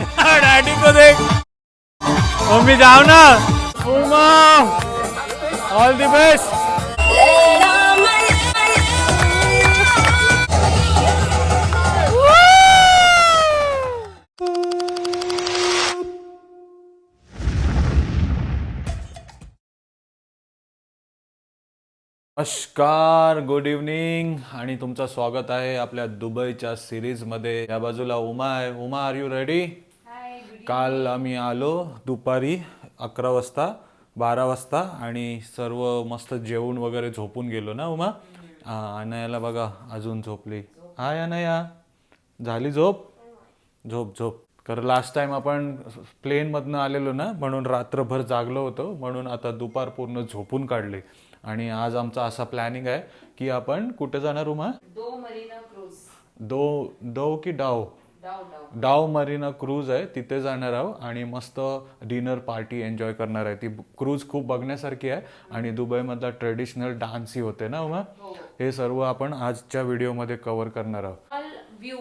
Daddy को देख mummy जाओ ना. उमा ऑल द बेस्ट नमस्कार गुड इव्हनिंग आणि तुमचं स्वागत आहे आपल्या दुबईच्या सिरीजमध्ये या बाजूला उमा आहे. उमा आर यू रेडी काल आम्ही आलो दुपारी अकरा वाजता बारा वाजता आणि सर्व मस्त जेवून वगैरे झोपून गेलो ना उमा? अनयाला बघा अजून झोपली. हाय अनया. झाली झोप? झोप झोप. कारण लास्ट टाइम आपण प्लेनमधनं आलेलो ना म्हणून रात्रभर जागलो होतो म्हणून आता दुपार पूर्ण झोपून काढली. आणि आज आमचा असा प्लॅनिंग आहे की आपण कुठे जाणार Uma? Dhow Marina cruise. Dhow dhow की डाव. डाव मरीना क्रूज आहे तिथे जाणार आहोत आणि मस्त डिनर पार्टी एन्जॉय करणार आहे. ती क्रूज खूप बघण्यासारखी आहे आणि दुबईमधला ट्रेडिशनल डान्सही होते ना उमा? हे. सर्व आपण आजच्या व्हिडिओमध्ये कव्हर करणार आहोत. व्ह्यू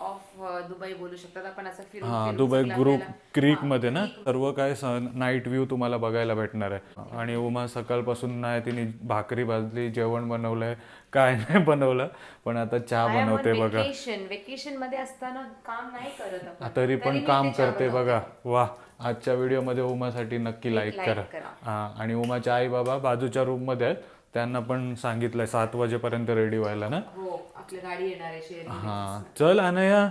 ऑफ दुबई बोलू शकतात. आपण असं फिरून हा फिरून दुबई सगळं ग्रुप आपल्याला- क्रीकमध्ये ना? सर्व काय नाईट व्ह्यू तुम्हाला बघायला भेटणार आहे. आणि उमा सकाळपासून नाही तिने भाकरी भाजली जेवण बनवलंय काय नाही बनवलं पण आता चहा I am on बनवते बघा. vacation. Vacation मध्ये असताना काम नाही करत आपण. तरी पण मी काम ते चहा करते बनवते. बघा. वा आजच्या व्हिडिओमध्ये उमासाठी नक्की लाईक like करा. करा. हा आणि उमाच्या आई बाबा बाजूच्या रूममध्ये आहेत. त्यांना पण सांगितलंय सात वाजेपर्यंत रेडी व्हायला ना? हो आपली गाडी येणार आहे शेअर हा. चल अनया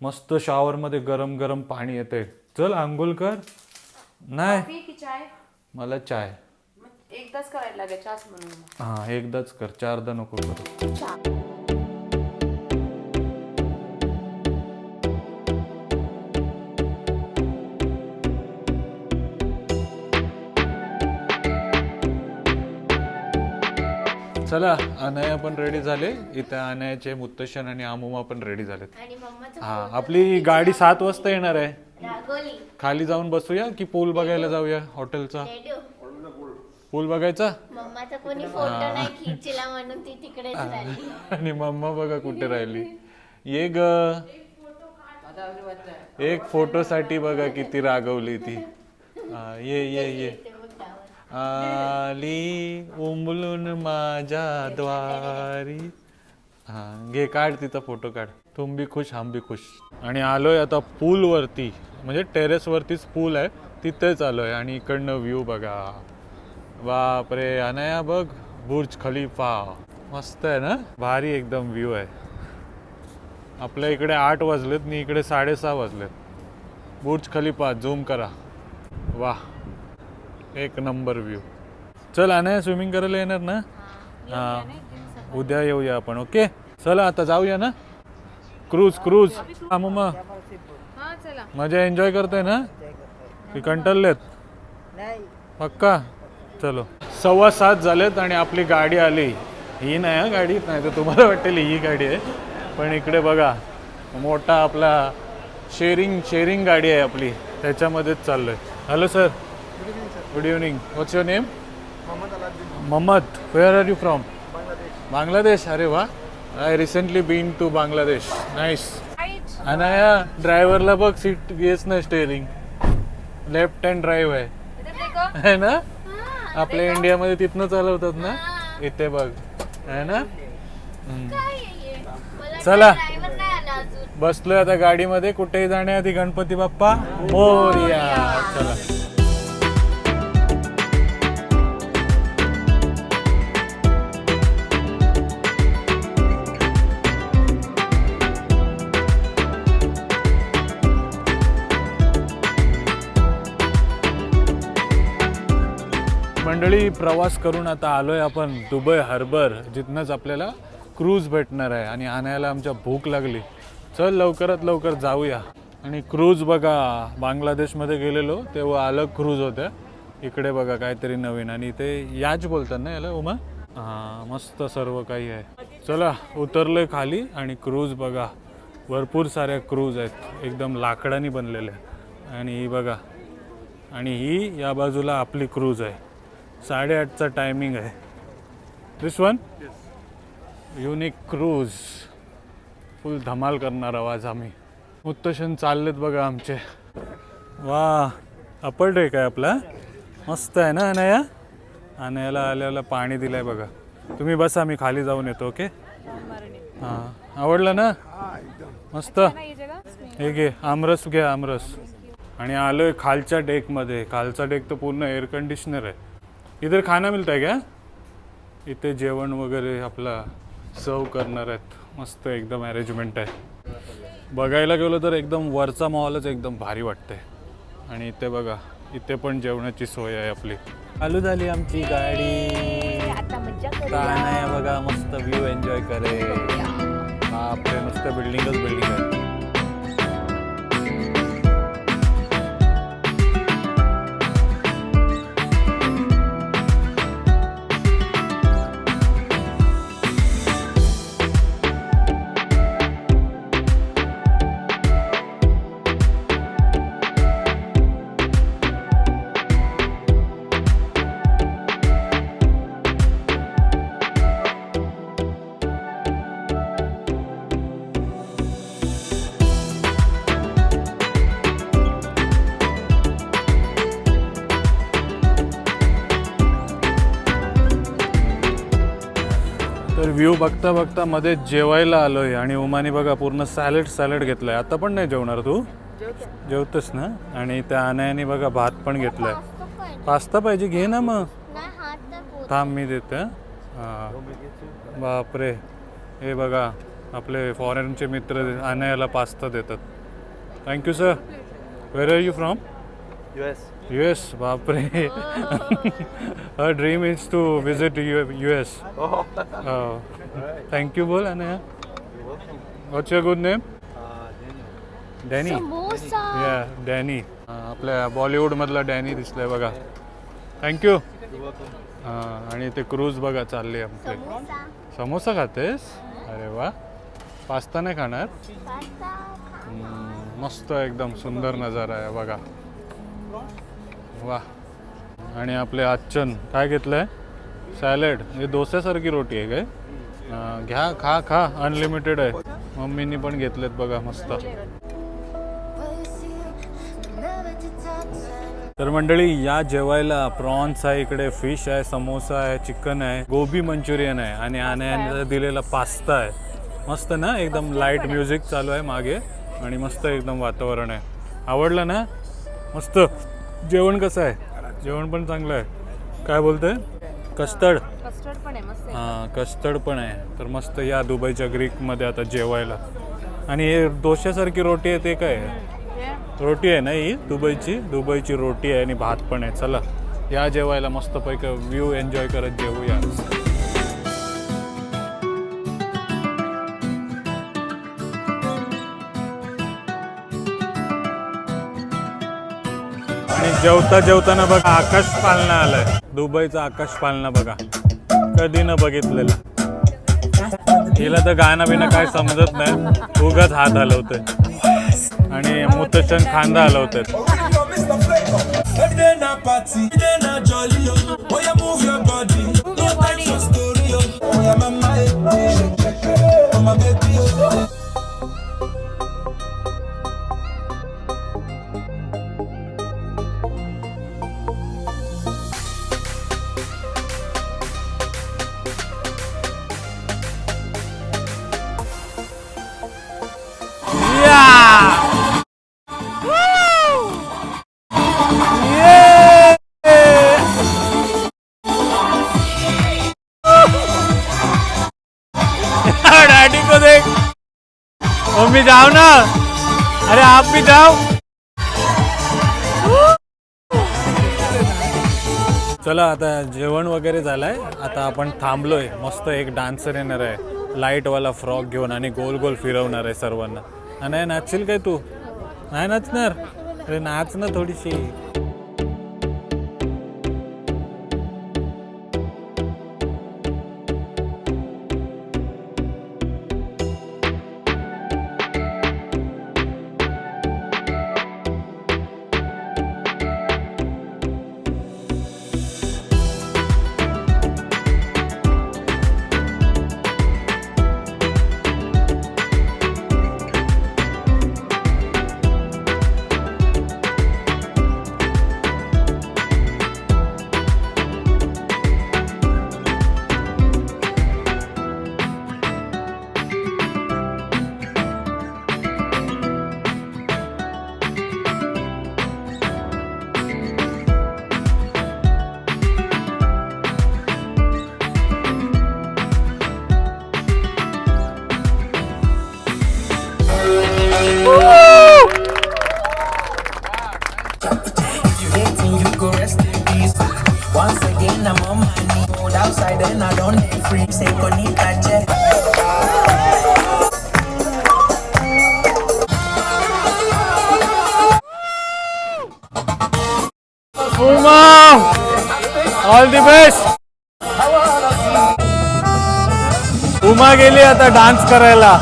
मस्त शॉवर मध्ये गरम गरम पाणी येते चल आंघोळ कर. नाही. कॉफी की चाय? मला चाय. मग एकदाच करायला लागेल चहाच म्हणून. हा एकदाच कर. चारदा नको करू. चहा चला अनया पण रेडी झाले. इथे अनयाचे मुत्तशन आणि आमुमा पण रेडी झालेत. आणि मम्माचं हा आपली गाडी सात वाजता येणार आहे. रागोली खाली जाऊन बसूया की पूल बघायला जाऊया हॉटेलचा रेडिओ पूल बघायचा? मम्माचा कोणी फोटो नाही खिचला म्हणून ती तिकडेच राहिली. आणि मम्मा बघा कुठे राहिली. ये ग. एक फोटो साठी बघा किती रागवली ती. हा, ये ये ये. आली उमलून माझ्या द्वारी. हा घे काढ तिचा फोटो काढ. तुम बी खुश हम बी खुश. आणि आलोय आता पूल वरती म्हणजे टेरेस वरतीच पूल आहे तिथेच आलोय. आणि इकडनं व्ह्यू बघा. बापरे अनया बघ बुर्ज खलिफा. मस्त आहे ना? भारी एकदम व्ह्यू आहे. आपल्या इकडे आठ वाजलेत आणि इकडे साडेसहा वाजलेत. बुर्ज खलिफा झूम करा. वा एक नंबर व्ह्यू. चल अनया स्विमिंग करायला येणार ना? हा उद्या येऊया आपण ओके? चला आता जाऊया ना? Cruise cruise. हा मग हा चला. मजा एन्जॉय करताय ना? की कंटाळलेत? पक्का? चलो. सव्वा सात झालेत आणि आपली गाडी आली. ही नाही हा गाडी नाही. तर तुम्हाला वाटेल ही गाडी आहे. पण इकडे बघा मोठा आपला शेअरिंग शेअरिंग गाडी आहे आपली. त्याच्यामध्येच चाललोय. Hello sir good evening what's your name Mohammed where are you from Bangladesh अरे वा. I recently been to Bangladesh nice Anaya ड्रायव्हरला बघ सीट येच नाही स्टेअरिंग लेफ्ट हँड ड्राईव्ह आहे. है ना? आपल्या इंडियामध्ये तिथनं चालवतात ना? इथे बघ. है ना? हम्म. काय आहे? मला चला. ड्रायव्हर नाही आला अजून. बसलोय आता गाडीमध्ये. कुठेही जाण्याआधी गणपती बाप्पा मोरया. चला. मंडळी प्रवास करून आता आलो आहे आपण दुबई हार्बर जिथनंच आपल्याला क्रूज भेटणार आहे आणि आणायला आमच्या भूक लागली. चल लवकरात लवकर जाऊया. आणि क्रूज बघा बांगलादेशमध्ये गेलेलो तेव्हा अलग क्रूज होत्या. इकडे बघा काहीतरी नवीन आणि ते याच बोलतात ना याला उमा? हां मस्त सर्व काही आहे. चला उतरलोय खाली आणि क्रूज बघा. भरपूर साऱ्या क्रूज आहेत. एकदम लाकडाने बनलेल्या. आणि ही बघा. आणि ही या बाजूला आपली क्रूज आहे. साडेआठचा टायमिंग आहे. This one unique cruise full धमाल करणार आज आम्ही. मुत्तशन चाललेत बघा आमचे. वा अप्पर डेक आहे आपला. मस्त आहे ना अनया? अनयाला आल्याला पाणी दिलंय बघा. तुम्ही बसा मी खाली जाऊन येतो ओके हां. आवडलं ना? मस्त. हे घे आमरस घे आमरस. आणि आलोय खालच्या डेकमध्ये खालचा डेक तर पूर्ण एअर कंडिशनर आहे. इधर खाना मिळतं आहे का इथे जेवण वगैरे आपला सर्व करणार आहेत मस्त एकदम अरेंजमेंट आहे बघायला गेलो तर एकदम वरचा मॉलच एकदम भारी वाटते आणि इथे बघा इथे पण जेवणाची सोय आहे आपली. चालू झाली आमची गाडी. काय नाही बघा मस्त व्ह्यू एन्जॉय करे आपले नुसतं बिल्डिंगच बिल्डिंग आहे. व्ह्यू बघता बघता मध्ये जेवायला आलोय आणि उमाने बघा पूर्ण सॅलड सॅलड घेतलाय. आता पण नाही जेवणार तू? जेवतस ना? आणि त्या अनायाने बघा भात पण घेतलाय. पास्ता पाहिजे घे ना मग. थांब मी देते हां. बापरे. हे बघा आपले फॉरेनचे मित्र अनायाला पास्ता देतात. Thank you sir where are you from US. U S बापरे. Her dream is to visit U U S Oh, thank you बोल Anaya what's your good name Danny samosa या डॅनी आपल्या बॉलिवूडमधला डॅनी दिसलाय बघा. थँक्यू आणि ते cruise बघा चालले आपले. समोसा समोसा खातेस? अरे वा. पास्ता नाही खाणार? पास्ता हम्म, मस्त एकदम सुंदर नजारा आहे बघा. वा. आणि आपले आच्चन काय घेतलंय? सॅलड. हे डोस्यासारखी रोटी आहे काय? घ्या खा खा. अनलिमिटेड आहे. मम्मीनी पण घेतलेत बघा मस्त. तर मंडळी या जेवायला प्रॉन्स आहे इकडे फिश आहे समोसा आहे चिकन आहे गोबी मंचुरियन आहे. आणि आण्याने दिलेला पास्ता आहे. मस्त ना एकदम लाइट म्युझिक चालू आहे मागे. आणि मस्त एकदम वातावरण आहे. आवडलं ना? मस्त. जेवण कसं आहे? जेवण पण चांगलं आहे. काय बोलतंय? कस्टर्ड? कस्टर्ड पण आहे मस्त हां कस्टर्ड पण आहे. तर मस्त या दुबईच्या ग्रीकमध्ये आता जेवायला. आणि हे डोश्यासारखी रोटी आहे ते काय आहे? रोटी आहे ना ही दुबईची? दुबईची रोटी आहे आणि भात पण आहे. चला या जेवायला मस्तपैकी व्ह्यू एन्जॉय करत जेवूया. आणि जेवता जेवताना बघा आकाश पालना आलाय दुबईचा आकाश पालना बघा कधी न बघितलेला हिला तर गाणं बिणं काय समजत नाही उगाच हात हलवते आणि मुतशन खांदा हलवतात डैडी को देख। मम्मी जाओ ना। अरे आप भी जाओ। चला आता जेवण वगैरे झालंय. आता आपण थांबलोय. मस्त एक डान्सर येणार आहे. लाईटवाला फ्रॉक घेऊन आणि गोल गोल फिरवणार आहे सर्वांना. नाही नाचशील काय तू? नाही नाचणार? अरे नाच ना थोडीशी. ऑल दी बेस्ट उमा गेली आता डान्स करायला.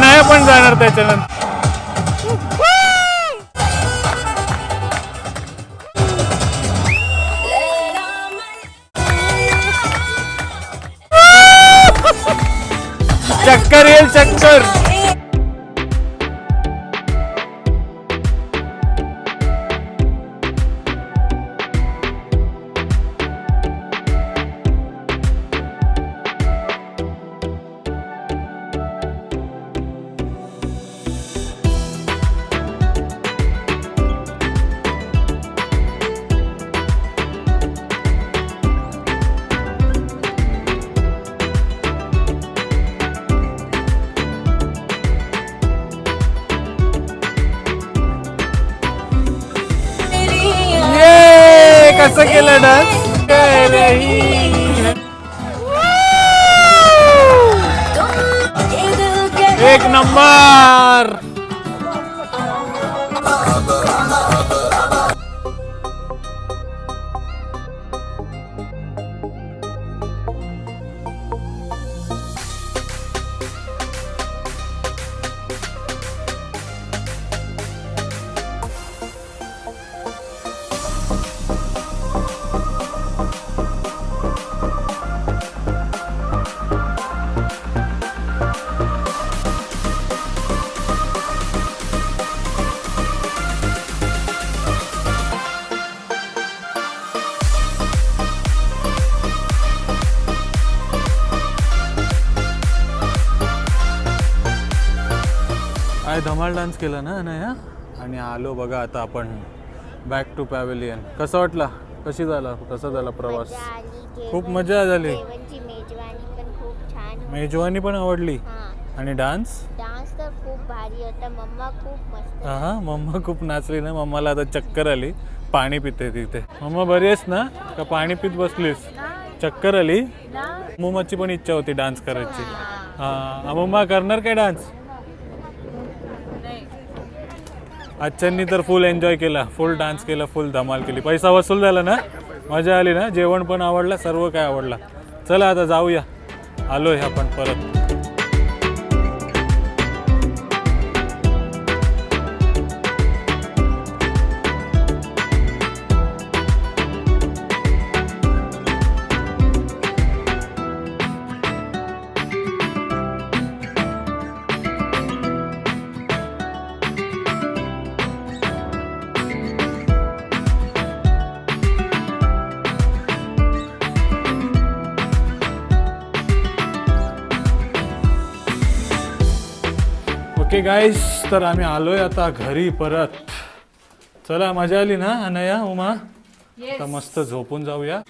नाही पण जाणार त्याच्यानंतर. चक्कर येईल चक्कर एक धमाल डान्स केला ना अनया? आणि आलो बघा आता आपण बॅक टू पॅव्हिलियन कसं वाटला? कशी झाला? कसा झाला प्रवास? खूप मजा झाली. मेजवानी पण आवडली. आणि डान्स डान्स तर खूप भारी होता. मम्मा खूप मस्त हा मम्मा खूप नाचली ना. मम्माला आता चक्कर आली. पाणी पिते तिथे. मम्मा बरी आहेस ना? का पाणी पित बसलीस? चक्कर आली? मम्माची पण इच्छा होती डान्स करायची. हा. मम्मा करणार काय डान्स आजच्यांनी तर फुल एन्जॉय केला फुल डान्स केला फुल धमाल केली. पैसा वसूल झाला ना? मजा आली ना? जेवण पण आवडलं सर्व काय आवडला. चला आता जाऊया. आलो आहे आपण परत. ओके गाईस तर आम्ही आलोय आता घरी परत. चला मजा आली ना अनया उमा? आता मस्त झोपून जाऊया.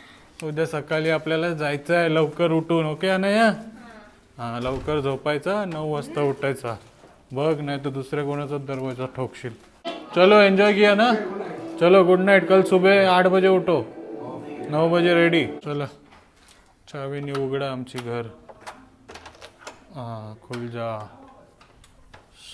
उद्या सकाळी आपल्याला जायचं आहे लवकर उठून ओके अनया? हा. लवकर झोपायचा नऊ वाजता उठायचा. बघ नाही तर दुसऱ्या कोणाचा दरवाजा ठोकशील. चलो एन्जॉय किया ना? चलो गुड नाईट कल सुबह आठ बजे उठो. नऊ बजे रेडी चला. चावीने उघडा आमची घर. हा खुल जा.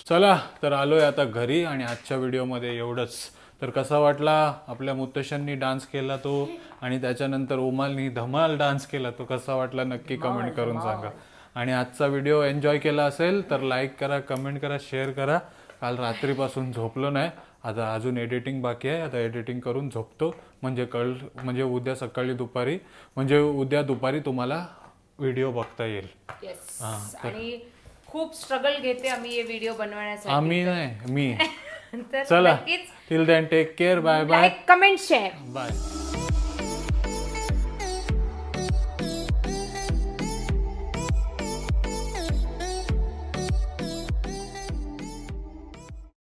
चला तर आलोय आता घरी आणि आजच्या व्हिडिओमध्ये एवढंच. तर कसा वाटला आपल्या मुत्तशांनी डान्स केला तो आणि त्याच्यानंतर उमालनी धमाल डान्स केला तो कसा वाटला नक्की कमेंट करून सांगा. आणि आजचा व्हिडिओ एन्जॉय केला असेल तर लाईक करा कमेंट करा शेअर करा. काल रात्रीपासून झोपलो नाही. आता अजून एडिटिंग बाकी आहे. आता एडिटिंग करून झोपतो. म्हणजे कळ म्हणजे उद्या सकाळी दुपारी म्हणजे उद्या दुपारी तुम्हाला व्हिडिओ बघता येईल. हा, खूप स्ट्रगल घेते आम्ही हे व्हिडिओ बनवण्यासाठी. आम्ही नाही मी. तर चला. नक्कीच. Till then take care bye bye comment share bye